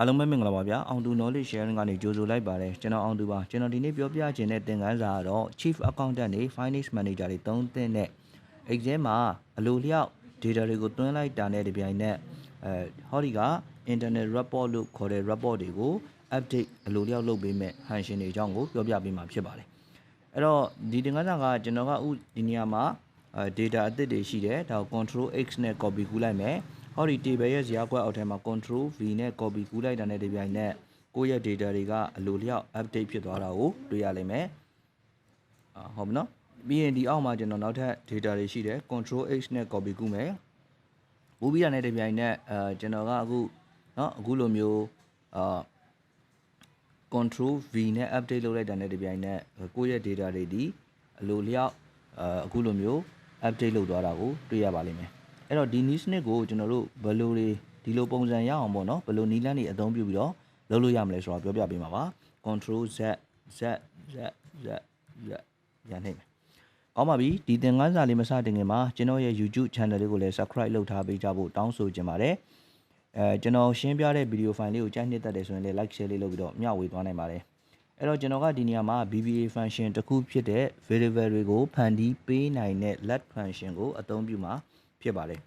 အားလုံးပဲမင်္ဂလာပါဗျာအောင်သူ knowledge sharing ကနေကြိုဆိုလိုက်ပါတယ်ကျွန်တော်အောင်သူပါကျွန်တော်ဒီနေ့ပြောပြချင်တဲ့သင်ခန်းစာကတော့ chief accountant တွေ finance manager တွေသုံးသင့်တဲ့ exam မှာအလိုလျောက် data တွေကိုတွင်းလိုက်တာနဲ့တပြိုင်နက်အဲဟောဒီက internet report လို့ခေါ်တဲ့ report တွေကို update အလိုလျောက်လုပ်ပေးမဲ့ function တွေအကြောင်းကိုပြောပြပေးမှာဖြစ်ပါတယ်အဲ့တော့ဒီသင်ခန်းစာကကျွန်တော်ကဥဒီနေရာမှာအဲ data အသစ်တွေရှိတယ်ဒါကို control x နဲ့ copy ကူးလိုက်မယ် ဟောဒီ table ရဲ့ဇာကွက်အောက်ထဲမှာ control v နဲ့ copy ကူးလိုက်တာနဲ့ဒီပြိုင်နဲ့ကိုယ့်ရဲ့ data တွေကအလိုလျောက် update ဖြစ်သွားတာကိုတွေ့ရလိမ့်မယ်အာဟုတ်ပြီနော်ပြီးရင်ဒီအောက်မှာကျွန်တော်နောက်ထပ် data တွေရှိတယ် control h နဲ့ copy ကူးမယ်ကူးပြီးတာနဲ့ဒီပြိုင်နဲ့အဲကျွန်တော်ကအခုနော်အခုလိုမျိုးအာ control v နဲ့ update လုပ်လိုက်တာနဲ့ဒီပြိုင်နဲ့ကိုယ့်ရဲ့ data တွေဒီအလိုလျောက်အခုလိုမျိုး update လုပ်သွားတာကိုတွေ့ရပါလိမ့်မယ် အဲ့တော့ဒီ niche နှစ်ကိုကျွန်တော်တို့ဘယ်လိုတွေဒီလိုပုံစံရအောင်ပေါ့နော်ဘယ်လိုနီးလန်းတွေအသုံးပြုပြီးတော့လုပ်လို့ရမလဲဆိုတော့ပြောပြပေးမှာပါ control z z z z z ရနိုင်မယ်ကောင်းပါပြီဒီသင်ခန်းစာလေးမစတင်ခင်မှာကျွန်တော်ရဲ့ YouTube channel လေးကိုလည်း subscribe လုပ်ထားပေးကြဖို့တောင်းဆိုချင်ပါတယ်အဲကျွန်တော်ရှင်းပြတဲ့ဗီဒီယိုဖိုင်လေးကိုကြိုက်နှစ်သက်တယ်ဆိုရင်လည်း like share လေးလုပ်ပြီးတော့မျှဝေသွားနိုင်ပါတယ်အဲ့တော့ကျွန်တော်ကဒီနေရာမှာ VBA function တစ်ခုဖြစ်တဲ့ variable တွေကိုဖန်တီးပေးနိုင်တဲ့ let function ကိုအသုံးပြုမှာ ဖြစ်ပါတယ်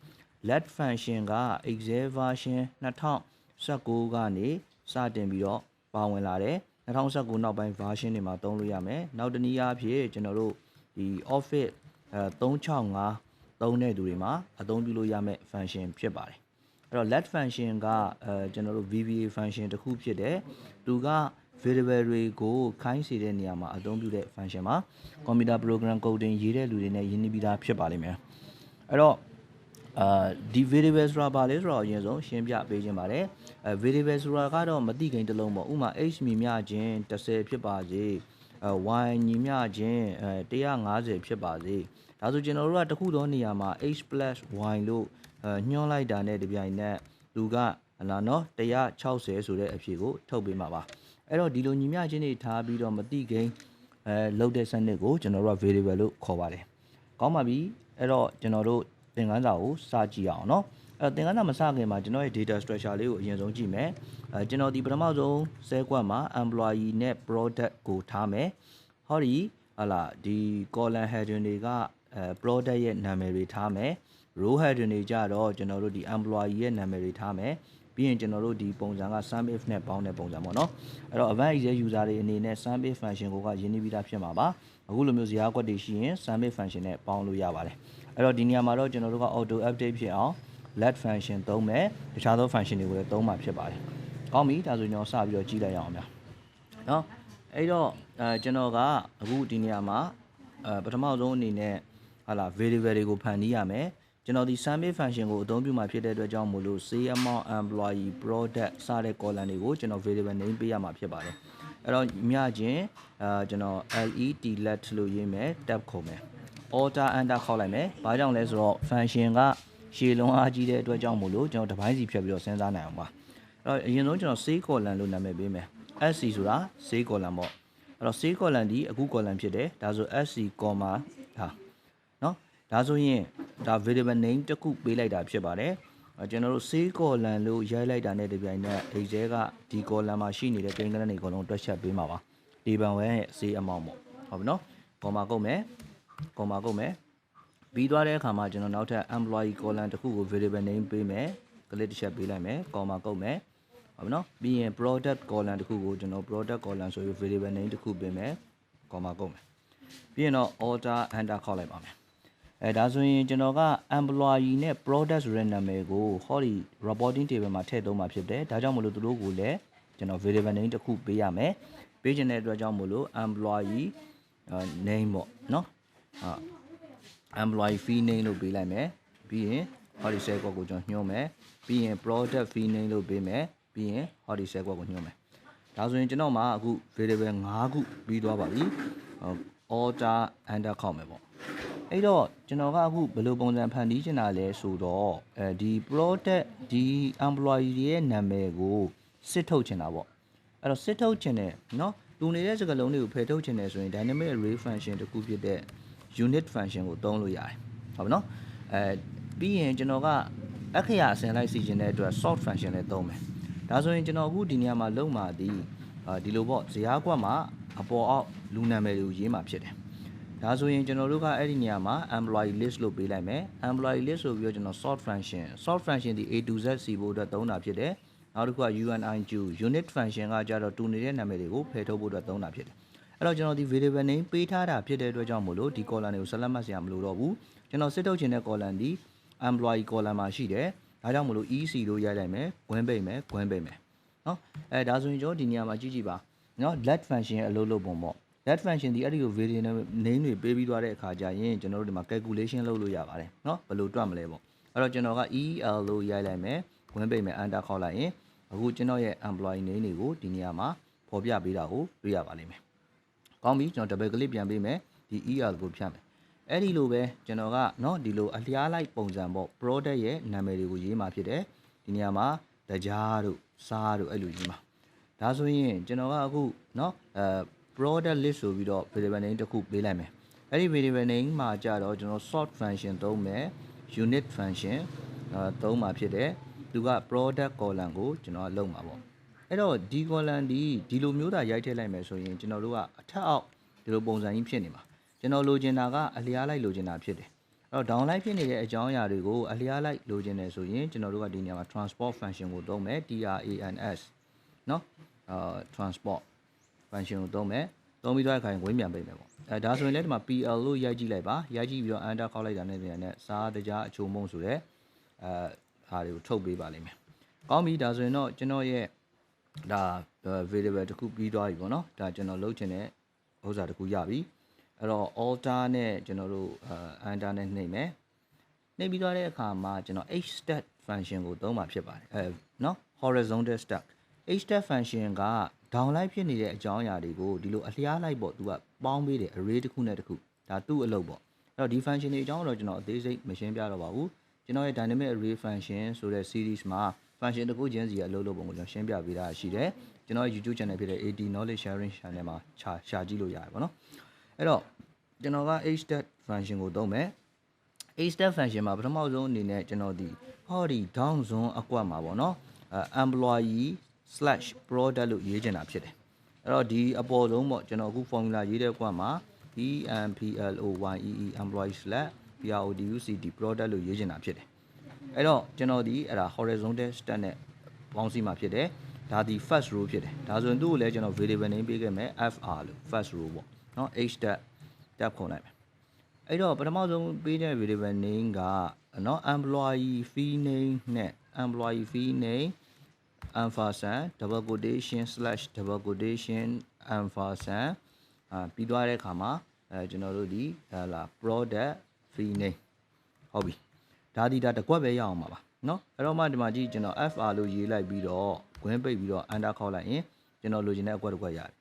let function က excel version 2019ကနေစတင်ပြီးတော့ပါဝင်လာတယ်2019နောက်ပိုင်း version တွေမှာသုံးလို့ရမယ်နောက်တစ်နည်းအားဖြင့်ကျွန်တော်တို့ဒီ office အဲ365သုံးတဲ့သူတွေမှာအသုံးပြုလို့ရမယ့် function ဖြစ်ပါတယ်အဲ့တော့ let function ကအဲကျွန်တော်တို့ VBA function တစ်ခုဖြစ်တယ်သူက variable တွေကိုခိုင်းစေတဲ့နေရာမှာအသုံးပြုတဲ့ function မှာ computer program coding ရေးတဲ့လူတွေနဲ့ရင်းနှီးပြီးသားဖြစ်ပါလိမ့်မယ်အဲ့တော့ အာဒီ variable ဆိုတာဘာလဲဆိုတော့အရင်ဆုံးရှင်းပြပေးခြင်းပါတယ်အဲ variable ဆိုတာကတော့မသိခင်တစ်လုံးပေါ့ဥပမာ h မြည်မြခြင်း30ဖြစ်ပါစေအဲ y ညီမျှခြင်းအဲ150ဖြစ်ပါစေဒါဆိုကျွန်တော်တို့ကတစ်ခုသောနေရာမှာ h y လို့အဲညွှန်းလိုက်တာနဲ့တပြိုင်နက်သူကဟလာနော်160ဆိုတဲ့အဖြေကိုထုတ်ပေးမှာပါအဲ့တော့ဒီလိုညီမျှခြင်းတွေထားပြီးတော့မသိခင်အဲလောက်တဲ့စနစ်ကိုကျွန်တော်တို့က variable လို့ခေါ်ပါတယ်ကောင်းပါပြီအဲ့တော့ကျွန်တော်တို့ သင်ခန်းစာကိုစကြည့်အောင်နော်အဲသင်ခန်းစာမစခင်မှာကျွန်တော်ရဲ့ data structure လေးကိုအရင်ဆုံးကြည့်မယ်အဲကျွန်တော်ဒီပထမဆုံးဆဲကွက်မှာ employee နဲ့ product ကိုထားမယ်ဟောဒီဟလာဒီ column heading တွေကအဲ product ရဲ့နာမည်တွေထားမယ် row heading တွေကြတော့ကျွန်တော်တို့ဒီ employee ရဲ့နာမည်တွေထားမယ်ပြီးရင်ကျွန်တော်တို့ဒီပုံစံက sum if နဲ့ပေါင်းတဲ့ပုံစံပေါ့နော်အဲ့တော့ advanced user တွေအနေနဲ့ sum if function ကိုကရင်းနှီးပြီးသားဖြစ်မှာပါအခုလိုမျိုးဇာတ်ကွက်တွေရှိရင် sum if function နဲ့ပေါင်းလို့ရပါတယ် အဲ့တော့ဒီနေရာမှာတော့ကျွန်တော်တို့က auto update ဖြစ်အောင် let function သုံးမယ်တခြားသော function တွေကိုလည်းသုံးမှာဖြစ်ပါတယ်ကောင်းပြီဒါဆိုကျွန်တော်စပြီးတော့ကြည့်လိုက်ရအောင်ဗျာနော်အဲ့တော့အဲကျွန်တော်ကအခုဒီနေရာမှာအဲပထမဆုံးအနေနဲ့ဟာလာ variable တွေကိုဖန်တီးရမယ်ကျွန်တော်ဒီ summary function ကိုအသုံးပြုမှာဖြစ်တဲ့အတွက်ကြောင့်မို့လို့ say amount employee product စတဲ့ column တွေကိုကျွန်တော် variable name ပေးရမှာဖြစ်ပါတယ်အဲ့တော့မြချင်းအဲကျွန်တော် let let လို့ရေးမယ် tab ခုံမယ် order under ခေါက်လိုက်မယ်။ဘာကြောင့်လဲဆိုတော့ function ကရှည်လုံးအားကြီးတဲ့အတွက်ကြောင့်မို့လို့ကျွန်တော်တစ်ပိုင်းစီဖြတ်ပြီးတော့စဉ်းစားနိုင်အောင်ပါ။အဲ့တော့အရင်ဆုံးကျွန်တော် save column လို့နာမည်ပေးမယ်။ sc ဆိုတာ save column ပေါ့။အဲ့တော့ save column ဒီအခု column ဖြစ်တယ်။ဒါဆို sc, ဒါနော်။ဒါဆိုရင်ဒါ variable name တစ်ခုပေးလိုက်တာဖြစ်ပါတယ်။ကျွန်တော်တို့ C column လို့ရိုက်လိုက်တာနဲ့တပြိုင်နက် Excel ကဒီ column မှာရှိနေတဲ့ကိန်းဂဏန်းတွေအကုန်လုံးတွက်ချက်ပေးမှာပါ table 1ရဲ့ C amount ပေါ့ဟုတ်ပြီနော်ပုံမှာကုန်မယ် comma ကုန်မယ်ပြီးသွားတဲ့အခါမှာကျွန်တော်နောက်ထပ် employee column တစ်ခုကို variable name ပေးမယ် click တစ်ချက်ပေးလိုက်မယ် comma ကုန်မယ်ဟုတ်ပြီနော်ပြီးရင် product column တစ်ခုကိုကျွန်တော် product column ဆိုပြီး variable name တစ်ခုပေးမယ် comma ကုန်မယ်ပြီးရင်တော့ order enter ခေါက်လိုက်ပါမယ်အဲဒါဆိုရင်ကျွန်တော်က employee နဲ့ product ဆိုတဲ့နာမည်ကိုဟောဒီ reporting table မှာထည့်သုံးမှာဖြစ်တယ်ဒါကြောင့်မလို့သူတို့ကိုလည်းကျွန်တော် variable name တစ်ခုပေးရမယ်ပေးခြင်းတဲ့အတွက်ကြောင့်မလို့ employee name ပေါ့နော် ဟာ employee fee name လို့ပေးလိုက်မယ်ပြီးရင်ဟောဒီ set ကိုကျွန်တော်ညွှန်းမယ်ပြီးရင် product fee name လို့ပေးမယ်ပြီးရင်ဟောဒီ set ကိုညွှန်းမယ်ဒါဆိုရင်ကျွန်တော်မှာအခု variable 5ခုပြီးသွားပါပြီ order enter ခေါက်မယ်ပေါ့အဲ့တော့ကျွန်တော်ကအခုဘယ်လိုပုံစံဖန်တီးချင်တာလဲဆိုတော့အဲဒီ product ဒီ employee ရဲ့နာမည်ကိုစစ်ထုတ်ချင်တာပေါ့အဲ့တော့စစ်ထုတ်ချင်တယ်เนาะတူနေတဲ့စကားလုံးတွေကိုဖယ်ထုတ်ချင်တယ်ဆိုရင် dynamic array function တစ်ခုဖြစ်တဲ့ unit function ကိုသုံးလို့ရတယ်ဟုတ်ပြီနော်အဲပြီးရင်ကျွန်တော်ကအခရာအစင်လိုက်စီခြင်းတဲ့အတွက် sort function လည်းသုံးမယ်ဒါဆိုရင်ကျွန်တော်အခုဒီနေရာမှာလုံမာသည်အာဒီလိုပေါ့ဇရာကွက်မှာအပေါ်အောက်လူနာမည်တွေကိုရေးမှာဖြစ်တယ်ဒါဆိုရင်ကျွန်တော်တို့ကအဲ့ဒီနေရာမှာ employee list လို့ပေးလိုက်မယ် employee list ဆိုပြီးတော့ကျွန်တော် sort function sort function ဒီ A to Z စီဖို့အတွက်သုံးတာဖြစ်တယ်နောက်တစ်ခုက UNIQ unit function ကကြတော့တူနေတဲ့နာမည်တွေကိုဖယ်ထုတ်ဖို့အတွက်သုံးတာဖြစ်တယ် အဲ့တော့ကျွန်တော်ဒီ variable name ပေးထားတာဖြစ်တဲ့အတွက်ကြောင့်မို့လို့ဒီ column တွေကိုဆက်လက်မှတ်စရာမလိုတော့ဘူးကျွန်တော်စစ်ထုတ်ခြင်းတဲ့ column ဒီ employee column မှာရှိတယ်ဒါကြောင့်မို့လို့ EC လို့ရိုက်လိုက်မယ်ဂွင်းပိတ်မယ်ဂွင်းပိတ်မယ်နော်အဲဒါဆိုရင်ကျွန်တော်ဒီနေရာမှာကြည့်ကြည့်ပါနော် let function ရဲ့အလုပ်လုပ်ပုံပေါ့ let function ဒီအဲ့ဒီကို variable name တွေပေးပြီးသွားတဲ့အခါကျရင်ကျွန်တော်တို့ဒီမှာ calculation လုပ်လို့ရပါတယ်နော်ဘယ်လိုတွက်မလဲပေါ့အဲ့တော့ကျွန်တော်က EL လို့ရိုက်လိုက်မယ်ဂွင်းပိတ်မယ် enter ခေါက်လိုက်ရင်အခုကျွန်တော်ရဲ့ employee name တွေကိုဒီနေရာမှာဖော်ပြပေးတာကိုတွေ့ရပါလိမ့်မယ် ကောင်းပြီကျွန်တော် double click ပြန်ပေးမယ်ဒီ EL ကိုဖြတ်မယ်အဲ့ဒီလိုပဲကျွန်တော်ကเนาะဒီလိုအလျားလိုက်ပုံစံပေါ့ product ရဲ့နာမည်တွေကိုရေးမှာဖြစ်တယ်ဒီနေရာမှာတကြားတို့စားတို့အဲ့လိုရေးမှာဒါဆိုရင်ကျွန်တော်ကအခုเนาะအဲ product list ဆိုပြီးတော့ variable name တစ်ခုပေးလိုက်မယ်အဲ့ဒီ variable name မှာကြတော့ကျွန်တော် sort function သုံးမယ် unit function အဲသုံးမှာဖြစ်တယ်သူက product column ကိုကျွန်တော်လုံမှာပေါ့ အဲ့တော့ဒီ column ဒီဒီလိုမျိုးသာရိုက်ထည့်လိုက်မယ်ဆိုရင်ကျွန်တော်တို့ကအထက်အောက်ဒီလိုပုံစံကြီးဖြစ်နေမှာကျွန်တော်လိုချင်တာကအလျားလိုက်လိုချင်တာဖြစ်တယ်အဲ့တော့ down လိုက်ဖြစ်နေတဲ့အကြောင်းအရာတွေကိုအလျားလိုက်လိုချင်တယ်ဆိုရင်ကျွန်တော်တို့ကဒီနေရာမှာ transport function ကိုသုံးမယ် trans เนาะအာ transport function ကိုသုံးမယ်သုံးပြီးတော့အခါရင်ဝင်းပြန်ပေးမယ်ပေါ့အဲဒါဆိုရင်လည်းဒီမှာ PL လို့ရိုက်ကြည့်လိုက်ပါရိုက်ကြည့်ပြီးတော့ enter ခောက်လိုက်တာနဲ့ပြန်နဲ့စားတကြားအချိုမုံဆိုတဲ့အဲဟာတွေကိုထုတ်ပေးပါလိမ့်မယ်ကောင်းပြီဒါဆိုရင်တော့ကျွန်တော်ရဲ့ ဒါ variable တစ်ခုပြီးသွားပြီပေါ့နော်ဒါကျွန်တော်လုပ်ချင်တဲ့ဥစ္စာတစ်ခုရပြီအဲ့တော့ alter နဲ့ကျွန်တော်တို့အဲ enter နဲ့နှိပ်မယ်နှိပ်ပြီးသွားတဲ့အခါမှာကျွန်တော် hstat function ကိုသုံးမှာဖြစ်ပါတယ်အဲနော် horizontal stack hstat function က down လိုက်ဖြစ်နေတဲ့အကြောင်းအရာတွေကိုဒီလိုအလျားလိုက်ပေါ့သူကပေါင်းပေးတယ် array တစ်ခုနဲ့တစ်ခုဒါသူ့အလုပ်ပေါ့အဲ့တော့ဒီ function တွေအကြောင်းတော့ကျွန်တော်အသေးစိတ်မရှင်းပြတော့ပါဘူးကျွန်တော်ရဲ့ dynamic array function ဆိုတဲ့ series မှာ function တစ်ခုချင်းစီရဲ့အလုပ်လုပ်ပုံကိုကျွန်တော်ရှင်းပြပေးတာရှိတယ်ကျွန်တော်ရဲ့ YouTube channel ဖြစ်တဲ့ AD knowledge sharing channel မှာရှာရှာကြည့်လို့ရတယ်ပေါ့နော်အဲ့တော့ကျွန်တော်က hstat function ကိုသုံးမယ် hstat function မှာပထမဆုံးအနေနဲ့ကျွန်တော်ဒီဟောဒီ down zone အကွက်မှာပေါ့နော်အဲ employee /product လို့ရေးချင်တာဖြစ်တယ်အဲ့တော့ဒီအပေါ်ဆုံးပေါ့ကျွန်တော်အခု formula ရေးတဲ့ကွက်မှာ EMPLOYEE employee /PRODUCT product လို့ရေးချင်တာဖြစ်တယ် အဲ့တော့ကျွန်တော်ဒီအဲ့ဒါ horizontal stack နဲ့ပေါင်းစည်းမှာဖြစ်တယ်ဒါဒီ first row ဖြစ်တယ်ဒါဆိုရင်သူ့ကိုလည်းကျွန်တော် variable name ပေးခဲ့မယ် FR လို့ first row ပေါ့เนาะ h tab tab ခုံလိုက်မယ်အဲ့တော့ပထမဆုံးပေးတဲ့ variable name ကเนาะ employee fee name နဲ့ employee fee name ampersand double quotation slash double quotation ampersand အာပြီးသွားတဲ့အခါမှာအဲကျွန်တော်တို့ဒီဟလာ product fee name ဟုတ်ပြီ ဒါဒီဒါတကွက်ပဲရအောင်ပါပါနော်အဲ့တော့မှဒီမှာကြည့်ကျွန်တော် FR လို့ရေးလိုက်ပြီးတော့ခွင်းပိတ်ပြီးတော့ under ခေါက်လိုက်ရင်ကျွန်တော်လိုချင်တဲ့အကွက်တစ်ကွက်ရတယ်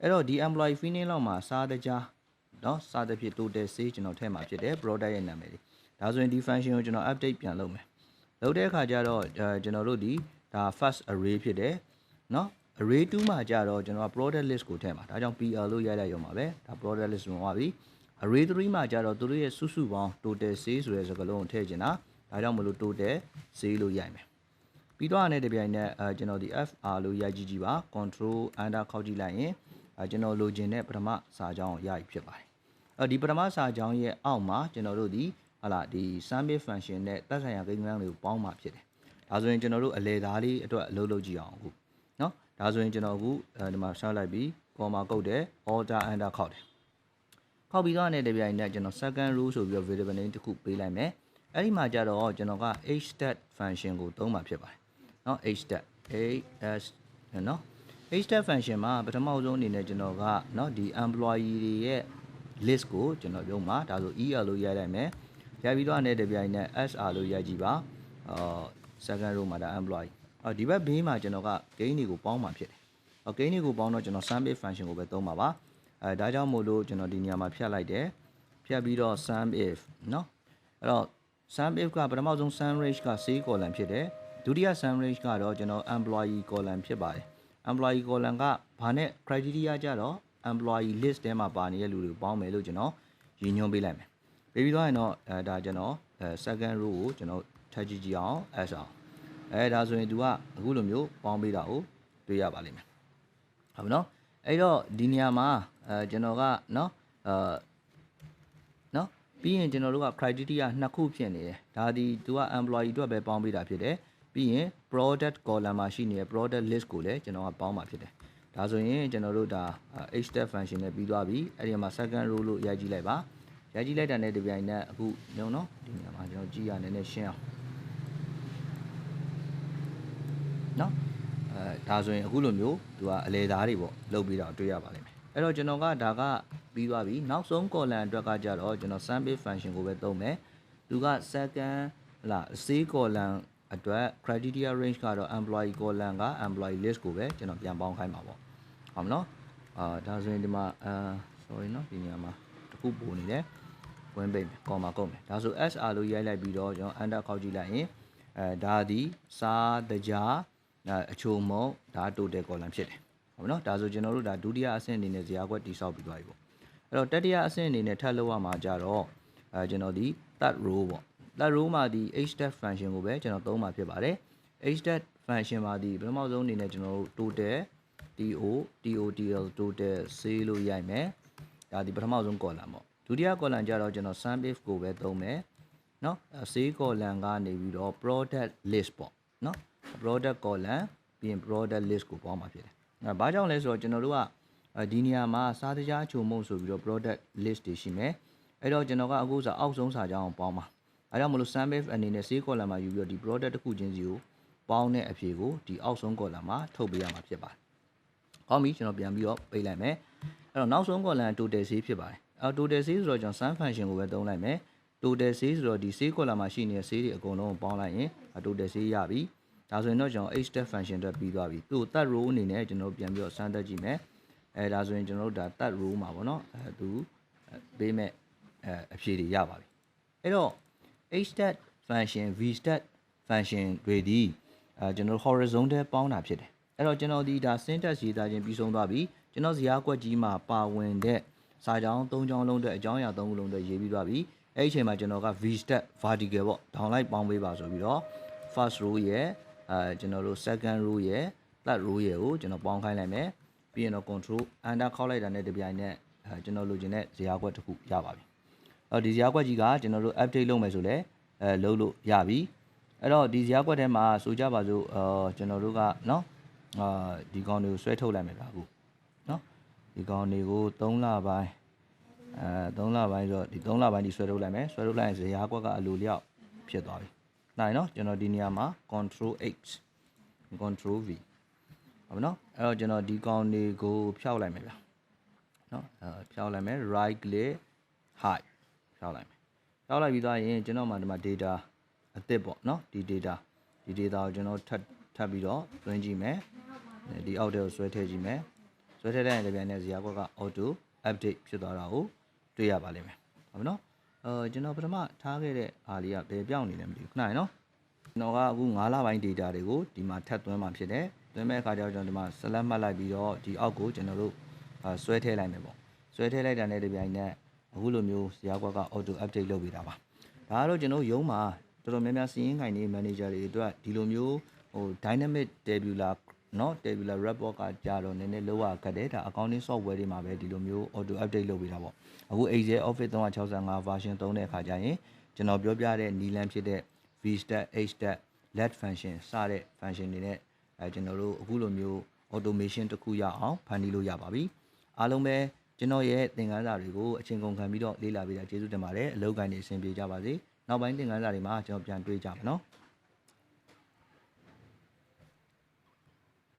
အဲ့တော့ဒီ employee finance လောက်မှာစားတကြားနော်စားတဲ့ဖြစ် total sale ကျွန်တော်ထည့်မှာဖြစ်တယ် product ရဲ့နာမည်လေးဒါဆိုရင်ဒီ function ကိုကျွန်တော် update ပြန်လုပ်မယ်လုပ်တဲ့အခါကျတော့ကျွန်တော်တို့ဒီဒါ first array ဖြစ်တယ်နော် array 2မှာကြတော့ကျွန်တော် product list ကိုထည့်မှာဒါကြောင့် PR လို့ရိုက်လိုက်ရုံပါပဲဒါ product list ဝင်သွားပြီ array 3မှာကြတော့သူတို့ရဲ့စုစုပေါင်း total sales ဆိုတဲ့စကားလုံးကိုထည့်ချင်တာဒါကြောင့်မလို့ total sales လို့ရိုက်မယ်ပြီးတော့အနေနဲ့တပြိုင်နက်အဲကျွန်တော်ဒီ FR လို့ရိုက်ကြည့်ကြည့်ပါ control under ခောက်ကြည့်လိုက်ရင်အဲကျွန်တော်လိုချင်တဲ့ပထမစာကြောင်းကိုရိုက်ဖြစ်ပါတယ်အဲဒီပထမစာကြောင်းရဲ့အောက်မှာကျွန်တော်တို့ဒီဟာလာဒီ summit function နဲ့သက်ဆိုင်ရာကိန်းဂဏန်းတွေကိုပေါင်းမှဖြစ်တယ်ဒါဆိုရင်ကျွန်တော်တို့အလဲသားလေးအတွက်အလုပ်လုပ်ကြည့်အောင်အခုနော်ဒါဆိုရင်ကျွန်တော်အခုဒီမှာရှာလိုက်ပြီး comma ကုတ်တယ် order under ခောက်တယ် ခောက်ပြီးတော့တဲ့ပြိုင်နဲ့ကျွန်တော် second row ဆိုပြီးတော့ variable name တစ်ခုပေးလိုက်မယ်အဲ့ဒီမှာကြတော့ကျွန်တော်က hstat function ကိုသုံးမှာဖြစ်ပါတယ်เนาะ hstat as เนาะ hstat function မှာပထမဆုံးအနေနဲ့ကျွန်တော်ကเนาะဒီ employee တွေရဲ့ list ကိုကျွန်တော်ရုံမှာဒါဆို er လို့ရိုက်လိုက်မယ်ရိုက်ပြီးတော့တဲ့ပြိုင်နဲ့ sr လို့ရိုက်ကြည့်ပါအာ second row မှာဒါ employee အော်ဒီဘက်ဘေးမှာကျွန်တော်က gain တွေကိုပေါင်းမှာဖြစ်တယ်။အော် gain တွေကိုပေါင်းတော့ကျွန်တော် sum if function ကိုပဲသုံးပါပါ။ အဲဒါကြောင့်မို့လို့ကျွန်တော်ဒီနေရာမှာဖြတ်လိုက်တယ်။ဖြတ်ပြီးတော့ sum if เนาะအဲ့တော့ sum if ကပထမဆုံး sum range က C column ဖြစ်တယ်။ဒုတိယ sum range ကတော့ကျွန်တော် employee column ဖြစ်ပါတယ်။ employee column ကဘာနဲ့ criteria ကြတော့ employee list ထဲမှာပါနေတဲ့လူတွေကိုပေါင်းမယ်လို့ကျွန်တော်ရည်ညွှန်းပေးလိုက်မယ်။ပေးပြီးတော့ရင်တော့အဲဒါကျွန်တော်အဲ second row ကိုကျွန်တော်ထပ်ကြည့်ကြည့်အောင် S အောင် အဲဒါဆိုရင် तू ကအခုလိုမျိုးပေါင်းပေးတာကိုတွေ့ရပါလိမ့်မယ်ဟုတ်ပြီနော် အဲ့တော့ဒီနေရာမှာအဲကျွန်တော်ကနော်အာနော်ပြီးရင်ကျွန်တော်တို့က criteria နှစ်ခုဖြစ်နေတယ်ဒါဒီ तू က employee အတွက်ပဲပေါင်းပေးတာဖြစ်တယ်ပြီးရင် product column မှာရှိနေတဲ့ product list ကိုလည်းကျွန်တော်ကပေါင်းမှာဖြစ်တယ်ဒါဆိုရင်ကျွန်တော်တို့ဒါ h step function နဲ့ပြီးသွားပြီအဲ့ဒီမှာ second row လို့ရိုက်ကြည့်လိုက်ပါရိုက်ကြည့်လိုက်တာနဲ့ဒီပြိုင်နဲ့အခုညုံနော်ဒီနေရာမှာကျွန်တော်ကြည့်ရနည်းနည်းရှင်းအောင်နော်အဲ ဒါဆိုရင်အခုလိုမျိုးသူကအလေသားတွေပေါ့လုပ်ပြီးတော့တွေ့ရပါလိမ့်မယ်အဲ့တော့ကျွန်တော်ကဒါကပြီးသွားပြီနောက်ဆုံး column အတွက်ကကြတော့ကျွန်တော် sample function ကိုပဲသုံးမယ်သူက second ဟလာ say column အတွက် criteria range ကတော့ employee column က employee list ကိုပဲကျွန်တော်ပြန်ပေါင်းခိုင်းပါပေါ့ဟုတ်မနော်အာဒါဆိုရင်ဒီမှာအာ sorry နော်ဒီနေရာမှာတစ်ခုပို့နေတယ်ဝင်ပိတ်မယ်ကော်မာကုန်မယ်ဒါဆို SR လို့ရိုက်လိုက်ပြီးတော့ကျွန်တော် under ခောက်ကြည့်လိုက်ရင်အဲဒါဒီစားတကြား အချိုမုံဒါ total column ဖြစ်တယ်ဟုတ်မနော်ဒါဆိုကျွန်တော်တို့ဒါဒုတိယအဆင့်အနေနဲ့ဇာတ်ကွက်တိဆောက်ပြီးသွားပြီပေါ့အဲ့တော့တတိယအဆင့်အနေနဲ့ထပ်လောက်ရမှာကြတော့အဲကျွန်တော်ဒီ third row ပေါ့ third row မှာဒီ hstep function ကိုပဲကျွန်တော်သုံးမှာဖြစ်ပါတယ် hstep function မှာဒီပထမဆုံးအနေနဲ့ကျွန်တော်တို့ total to total total ဆေးလို့ရိုက်မယ်ဒါဒီပထမဆုံး column ပေါ့ဒုတိယ column ကျတော့ကျွန်တော် sum if ကိုပဲသုံးမယ်เนาะဆေး column ကနေပြီးတော့ product list ပေါ့เนาะ product column ပြီးရင် product list ကိုပေါင်းမှာဖြစ်တယ်အဲဘာကြောင့်လဲဆိုတော့ကျွန်တော်တို့ကဒီနေရာမှာစားတကြားချုံမုံဆိုပြီးတော့ product list တွေရှိမယ်အဲ့တော့ကျွန်တော်ကအခုစားအောက်ဆုံးစာကြောင်းပေါင်းပါအဲကြောင့်မလို့ sum if အနေနဲ့ဆေး column မှာယူပြီးတော့ဒီ product တစ်ခုချင်းစီကိုပေါင်းတဲ့အဖြေကိုဒီအောက်ဆုံး column မှာထုတ်ပေးရမှာဖြစ်ပါတယ်။ဟောပြီကျွန်တော်ပြန်ပြီးတော့ပေးလိုက်မယ်။အဲ့တော့နောက်ဆုံး column total C ဖြစ်ပါတယ်။အဲ total C ဆိုတော့ကျွန်တော် sum function ကိုပဲသုံးလိုက်မယ်။ total C ဆိုတော့ဒီ C column မှာရှိနေတဲ့ C တွေအကုန်လုံးကိုပေါင်းလိုက်ရင် total C ရပြီ။ ဒါဆိုရင်တော့ကျွန်တော် h step function အတွက်ပြီးသွားပြီ။သူ့ third row အနေနဲ့ကျွန်တော်ပြန်ပြီးတော့စမ်းသပ်ကြည့်မယ်။အဲဒါဆိုရင်ကျွန်တော်တို့ဒါ third row မှာပေါ့နော်။အဲသူပေးမဲ့အဲအဖြေတွေရပါပြီ။အဲ့တော့ h step function v step function တွေဒီအဲကျွန်တော် horizontal ပေါင်းတာဖြစ်တယ်အဲ့တော့ကျွန်တော်ဒီဒါ syntax ရေးသားခြင်းပြီးဆုံးသွားပြီကျွန်တော်ဇာတ်ကွက်ကြီးမှာပါဝင်တဲ့စာကြောင်း၃ကြောင်းလုံးအတွက်အကြောင်းအရာ၃ခုလုံးအတွက်ရေးပြီးသွားပြီအဲ့ဒီအချိန်မှာကျွန်တော်က v step vertical ပေါ့ down လိုက်ပေါင်းပေးပါဆိုပြီးတော့ first row ရဲ့ အာကျွန်တော်တို့ second row ရယ် third row ရယ်ကိုကျွန်တော်ပေါင်းခိုင်းလိုက်မယ်ပြီးရင်တော့ control under ခောက်လိုက်တာနဲ့တပြိုင်နက်ကျွန်တော်လိုချင်တဲ့ဇရာကွက်တစ်ခုရပါပြီအော်ဒီဇရာကွက်ကြီးကကျွန်တော်တို့ update လုပ်မယ်ဆိုလဲအဲလုပ်လို့ရပြီအဲ့တော့ဒီဇရာကွက်ထဲမှာဆိုကြပါစို့အော်ကျွန်တော်တို့ကနော်အာဒီကောင်တွေကိုဆွဲထုတ်လိုက်မယ်ဗျာအခုနော်ဒီကောင်တွေကို3လပိုင်းအဲ3လပိုင်းဆိုတော့ဒီ3လပိုင်းဒီဆွဲထုတ်လိုက်မယ်ဆွဲထုတ်လိုက်ရင်ဇရာကွက်ကအလိုလျောက်ဖြစ်သွားပြီ နိုင်เนาะကျွန်တော်ဒီနေရာမှာ control h control v ဟုတ်ပြီเนาะအဲ့တော့ကျွန်တော်ဒီကောင်တွေကိုဖျောက်လိုက်မယ်ဗျာเนาะအဲဖျောက်လိုက်မယ် right click hide ဖျောက်လိုက်မယ်ဖျောက်လိုက်ပြီးသွားရင်ကျွန်တော်မှဒီမှာ data အသစ်ပေါ့เนาะဒီ data ဒီ data ကိုကျွန်တော်ထပ်ထပ်ပြီးတော့တွင်းကြည့်မယ်ဒီအောက်ထဲကိုဆွဲထည့်ကြည့်မယ်ဆွဲထည့်တဲ့တပြိုင်နက်ဇာတ်ကွက်က auto update ဖြစ်သွားတာကိုတွေ့ရပါလိမ့်မယ်ဟုတ်ပြီเนาะ အဲကျွန်တော်ပထမထားခဲ့တဲ့အားလေးကဘယ်ပြောင်းနေလဲမသိဘူးခဏရနော်ကျွန်တော်ကအခု9လပိုင်း data တွေကိုဒီမှာထပ်သွင်းมาဖြစ်တယ်သွင်းမဲ့အခါကျတော့ကျွန်တော်ဒီမှာ select မှတ်လိုက်ပြီးတော့ဒီအောက်ကိုကျွန်တော်တို့ဆွဲထည့်လိုက်မယ်ပေါ့ဆွဲထည့်လိုက်တာနဲ့ဒီပြိုင်နက်အခုလိုမျိုးဇာတ်ကွက်က auto update လုပ်ပေးတာပါဒါကတော့ကျွန်တော်ရုံးမှာတော်တော်များများစီးရင်ခိုင်နေ manager တွေအတွက်ဒီလိုမျိုးဟို dynamic tabular နော် tabular report ကကြာတော့နည်းနည်းလောရခက်တယ်ဒါ accounting software တွေမှာပဲဒီလိုမျိုး auto update လုပ်ပေးတာပေါ့အခု Excel Office 365 version 3တဲ့အခါကျရင်ကျွန်တော်ပြောပြတဲ့နီလန်ဖြစ်တဲ့ vstat hstat let function စတဲ့ function တွေနဲ့အဲကျွန်တော်တို့အခုလိုမျိုး automation တစ်ခုရအောင်ဖန်တီးလို့ရပါပြီအားလုံးပဲကျွန်တော်ရဲ့သင်ခန်းစာတွေကိုအချိန်ကုန်ခံပြီးတော့လေ့လာပေးတာကျေးဇူးတင်ပါတယ်အလောက်ကိုင်းနေအဆင်ပြေကြပါစေနောက်ပိုင်းသင်ခန်းစာတွေမှာကျွန်တော်ပြန်တွေ့ကြပါမယ်နော်